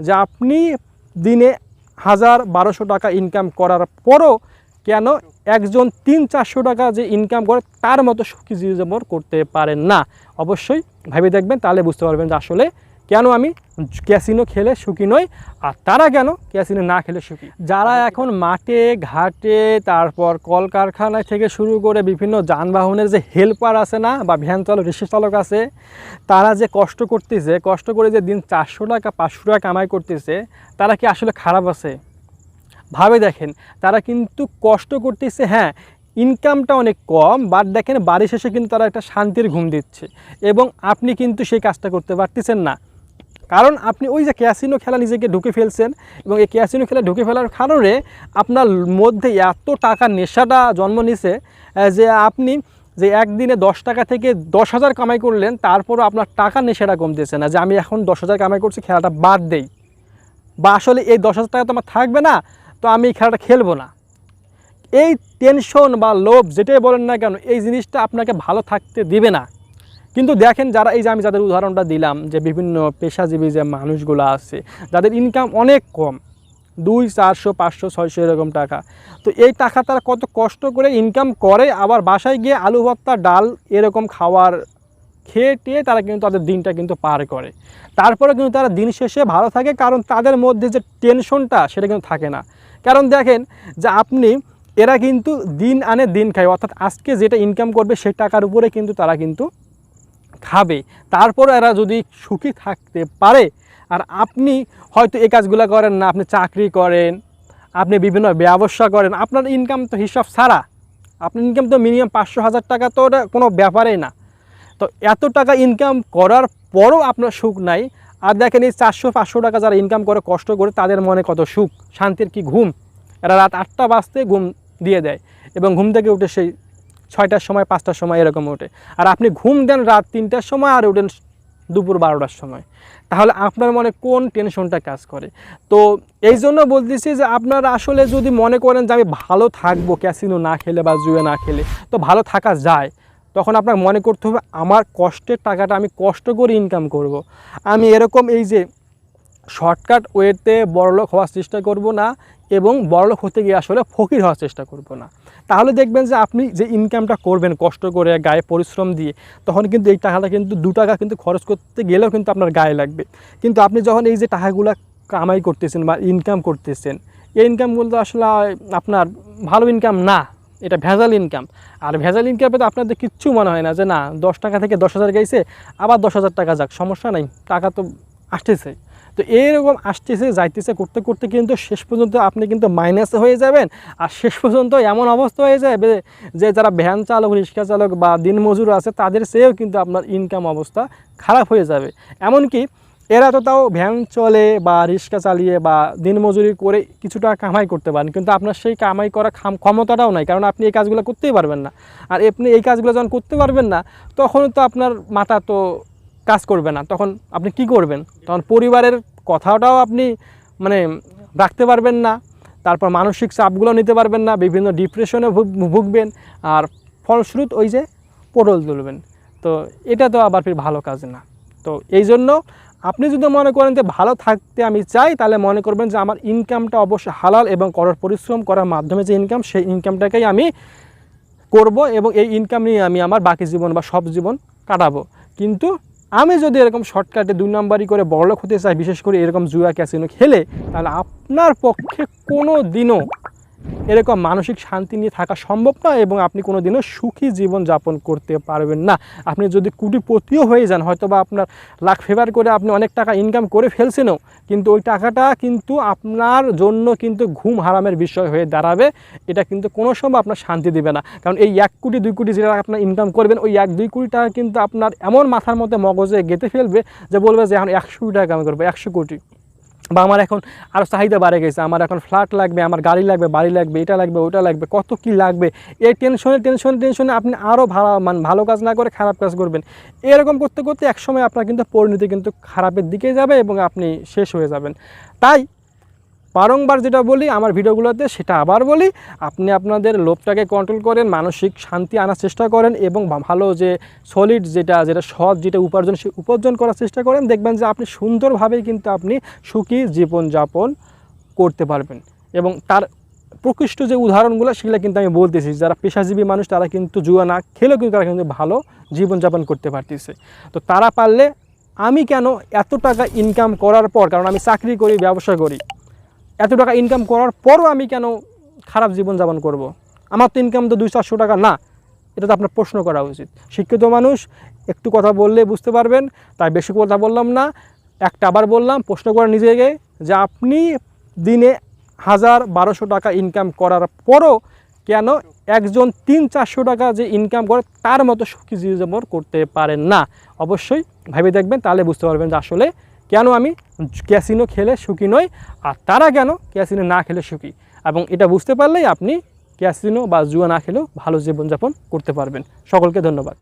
যে আপনি দিনে হাজার বারোশো টাকা ইনকাম করার পরও কেন একজন তিন চারশো টাকা যে ইনকাম করে তার মতো সুখী জীবন করতে পারেন না? অবশ্যই ভেবে দেখবেন, তাহলে বুঝতে পারবেন যে আসলে কেন আমি ক্যাসিনো খেলে সুখী নই? আর তারা কেন ক্যাসিনো না খেলে সুখী? যারা এখন মাঠে, ঘাটে, তারপর কলকারখানা থেকে শুরু করে বিভিন্ন যানবাহনের যে হেল্পার আছে না, বা ভ্যান চালক, রিক্সা চালক আছে, তারা যে কষ্ট করতেছে, কষ্ট করে যে দিন চারশো টাকা, পাঁচশো টাকা কামাই করতেছে, তারা কি আসলে খারাপ আছে? ভাবে দেখেন, তারা কিন্তু কষ্ট করতেছে হ্যাঁ ইনকামটা অনেক কম বাট দেখেন বাড়ি শেষে কিন্তু তারা একটা শান্তির ঘুম দিচ্ছে। এবং আপনি কিন্তু সেই কাজটা করতে পারতেছেন না। কারণ আপনি ওই যে ক্যাসিনো খেলা নিজেকে ঢুকে ফেলছেন এবং এই ক্যাসিনো খেলা ঢুকে ফেলার কারণে আপনার মধ্যে এত টাকার নেশাটা জন্ম নিছে যে আপনি যে একদিনে দশ টাকা থেকে দশ হাজার কামাই করলেন, তারপরও আপনার টাকার নেশাটা কমতেছে না, যে আমি এখন দশ হাজার কামাই করছি, খেলাটা বাদ দেই। বা আসলে এই দশ হাজার টাকা তো আমার থাকবে না, তো আমি এই খেলাটা খেলব না। এই টেনশন বা লোভ, যেটাই বলেন না কেন, এই জিনিসটা আপনাকে ভালো থাকতে দিবে না। কিন্তু দেখেন যারা এই যে আমি যাদের উদাহরণটা দিলাম যে বিভিন্ন পেশাজীবী যে মানুষগুলো আছে, যাদের ইনকাম অনেক কম, দুই, চারশো, পাঁচশো, ছয়শো এরকম টাকা। তো এই টাকা তারা কত কষ্ট করে ইনকাম করে, আবার বাসায় গিয়ে আলু, ভর্তা, ডাল এরকম খাওয়ার খেয়ে টেয়ে তারা কিন্তু তাদের দিনটা কিন্তু পার করে। তারপরে কিন্তু তারা দিন শেষে ভালো থাকে, কারণ তাদের মধ্যে যে টেনশনটা সেটা কিন্তু থাকে না। কারণ দেখেন যে আপনি, এরা কিন্তু দিন আনে দিন খায়, অর্থাৎ আজকে যেটা ইনকাম করবে সেই টাকার উপরে কিন্তু তারা কিন্তু খাবে তারপর এরা যদি সুখী থাকতে পারে, আর আপনি হয়তো এই কাজগুলো করেন না, আপনি চাকরি করেন, আপনি বিভিন্ন ব্যবসা করেন, আপনার ইনকাম তো হিসাব ছাড়া। আপনার ইনকাম তো মিনিমাম পাঁচশো হাজার টাকা তো ওটা কোনো ব্যাপারেই না। তো এত টাকা ইনকাম করার পরও আপনার সুখ নাই, আর দেখেন এই চারশো পাঁচশো টাকা যারা ইনকাম করে, কষ্ট করে, তাদের মনে কত সুখ, শান্তির কি ঘুম? এরা রাত আটটা বাজতে ঘুম দিয়ে দেয়, এবং ঘুম থেকে উঠে সেই ছয়টার সময়, পাঁচটার সময় এরকম ওঠে। আর আপনি ঘুম দেন রাত তিনটার সময় আর ওঠেন দুপুর বারোটার সময়। তাহলে আপনার মনে কোন টেনশনটা কাজ করে? তো এই জন্য বলতেছি যে আপনারা আসলে যদি মনে করেন যে আমি ভালো থাকব, ক্যাসিনো না খেলে বা জুয়ে না খেলে, তো ভালো থাকা যায়। তখন আপনার মনে করতে হবে, আমার কষ্টের টাকাটা আমি কষ্ট করে ইনকাম করব। আমি এরকম এই যে শর্টকাট ওয়েতে বড়লোক হওয়ার চেষ্টা করব না এবং বড়লোক হতে গিয়ে আসলে ফকির হওয়ার চেষ্টা করব না। তাহলে দেখবেন যে আপনি যে ইনকামটা করবেন কষ্ট করে, গায়ে পরিশ্রম দিয়ে, তখন কিন্তু এই টাকাটা কিন্তু দু টাকা কিন্তু খরচ করতে গেলেও কিন্তু আপনার গায়ে লাগবে। কিন্তু আপনি যখন এই যে টাকাগুলো কামাই করতেছেন বা ইনকাম করতেছেন, এই ইনকামগুলো তো আসলে আপনার ভালো ইনকাম না, এটা ভেজাল ইনকাম আর ভেজাল ইনকামে তো আপনাদের কিচ্ছু মনে হয় না যে না, দশ টাকা থেকে দশ হাজার গেছে, আবার দশ হাজার টাকা যাক, সমস্যা নাই। টাকা তো আসতেছে। তো এইরকম আসতেছে, যাইতেছে, করতে করতে কিন্তু শেষ পর্যন্ত আপনি কিন্তু মাইনাসে হয়ে যাবেন। আর শেষ পর্যন্ত এমন অবস্থা হয়ে যাবে যে যারা ভ্যান চালক, রিক্সা চালক বা দিনমজুর আছে, তাদের চেয়েও কিন্তু আপনার ইনকাম অবস্থা খারাপ হয়ে যাবে। এমনকি এরা তো তাও ভ্যান চলে বা রিক্সা চালিয়ে বা দিনমজুরি করে কিছুটা কামাই করতে পারেন। কিন্তু আপনার সেই কামাই করা খাম ক্ষমতাটাও নাই, কারণ আপনি এই কাজগুলো করতেই পারবেন না। আর আপনি এই কাজগুলো যখন করতে পারবেন না তখন তো আপনার মাথা তো কাজ করবে না। তখন আপনি কি করবেন? তখন পরিবারের কথাটাও আপনি মানে রাখতে পারবেন না। তারপর মানসিক চাপগুলো নিতে পারবেন না। বিভিন্ন ডিপ্রেশনে ভুগবেন। আর ফলশ্রুত ওই যে পটল তুলবেন। তো এটা তো আবার ফির ভালো কাজ না। তো এই জন্য আপনি যদি মনে করেন যে ভালো থাকতে আমি চাই, তাহলে মনে করবেন যে আমার ইনকামটা অবশ্যই হালাল এবং করার পরিশ্রম করার মাধ্যমে যে ইনকাম সেই ইনকামটাকেই আমি করব এবং এই ইনকাম নিয়ে আমি আমার বাকি জীবন বা সব জীবন কাটাবো। কিন্তু আমি যদি এরকম শর্টকাটে দুই নম্বরই করে বড়লোক হতে চাই, বিশেষ করে এরকম জুয়া ক্যাসিনো খেলে, তাহলে আপনার পক্ষে কোনো দিনও এরকম মানসিক শান্তি নিয়ে থাকা সম্ভব নয় এবং আপনি কোনো দিনও সুখী জীবন যাপন করতে পারবেন না। আপনি যদি কুটিপতিও হয়ে যান হয়তো বা আপনার লাখ ফেভার করে আপনি অনেক টাকা ইনকাম করে ফেলছেনও, কিন্তু ওই টাকাটা কিন্তু আপনার জন্য কিন্তু ঘুম হারামের বিষয় হয়ে দাঁড়াবে। এটা কিন্তু কোনো সময় আপনার শান্তি দেবে না। কারণ এই এক কোটি, দুই কোটি যেটা আপনার ইনকাম করবেন, ওই এক, দুই কোটি টাকা কিন্তু আপনার এমন মাথার মধ্যে মগজে গেঁথে ফেলবে যে বলবে যে এখন একশো কোটি টাকা আমি করব, একশো কোটি। বা আমার এখন আরও চাহিদা বাড়ে গেছে, আমার এখন ফ্ল্যাট লাগবে, আমার গাড়ি লাগবে, বাড়ি লাগবে, এটা লাগবে, ওটা লাগবে, কত কি লাগবে, এই টেনশনে টেনশনে টেনশনে আপনি আরও ভালো মানে ভালো কাজ না করে খারাপ কাজ করবেন। এরকম করতে করতে একসময় আপনার কিন্তু পরিণতি কিন্তু খারাপের দিকে যাবে এবং আপনি শেষ হয়ে যাবেন। তাই বারংবার যেটা বলি, আমার ভিডিওগুলোতে সেটা আবার বলি, আপনি আপনাদের লোভটাকে কন্ট্রোল করেন, মানসিক শান্তি আনার চেষ্টা করেন এবং ভালো যে সলিড যেটা যেটা সৎ, যেটা উপার্জন, সে উপার্জন করার চেষ্টা করেন, দেখবেন যে আপনি সুন্দরভাবে কিন্তু আপনি সুখী জীবনযাপন করতে পারবেন। এবং তার প্রকৃষ্ট যে উদাহরণগুলো, সেগুলো কিন্তু আমি বলতেছি, যারা পেশাজীবী মানুষ, তারা কিন্তু জুয়া না খেলেও কিন্তু তারা কিন্তু ভালো জীবনযাপন করতে পারতেছে। তো তারা পারলে আমি কেন এত টাকা ইনকাম করার পর, কারণ আমি চাকরি করি, ব্যবসা করি এত টাকা ইনকাম করার পরও আমি কেন খারাপ জীবনযাপন করব। আমার তো ইনকাম তো দুই চারশো টাকা না। এটা তো আপনার প্রশ্ন করা উচিত। শিক্ষিত মানুষ, একটু কথা বললে বুঝতে পারবেন, তাই বেশি কথা বললাম না। একটা আবার বললাম, প্রশ্ন করে নিজেকে যে আপনি দিনে হাজার বারোশো টাকা ইনকাম করার পরও কেন একজন তিন চারশো টাকা যে ইনকাম করে, তার মতো সুখী জীবন করতে পারেন না? অবশ্যই ভেবে দেখবেন, তাহলে বুঝতে পারবেন যে আসলে কেন আমি ক্যাসিনো খেলে সুখী নই আর তারা কেন ক্যাসিনো না খেলে সুখী? এবং এটা বুঝতে পারলেই আপনি ক্যাসিনো বা জুয়া না খেলেও ভালো জীবনযাপন করতে পারবেন। সকলকে ধন্যবাদ।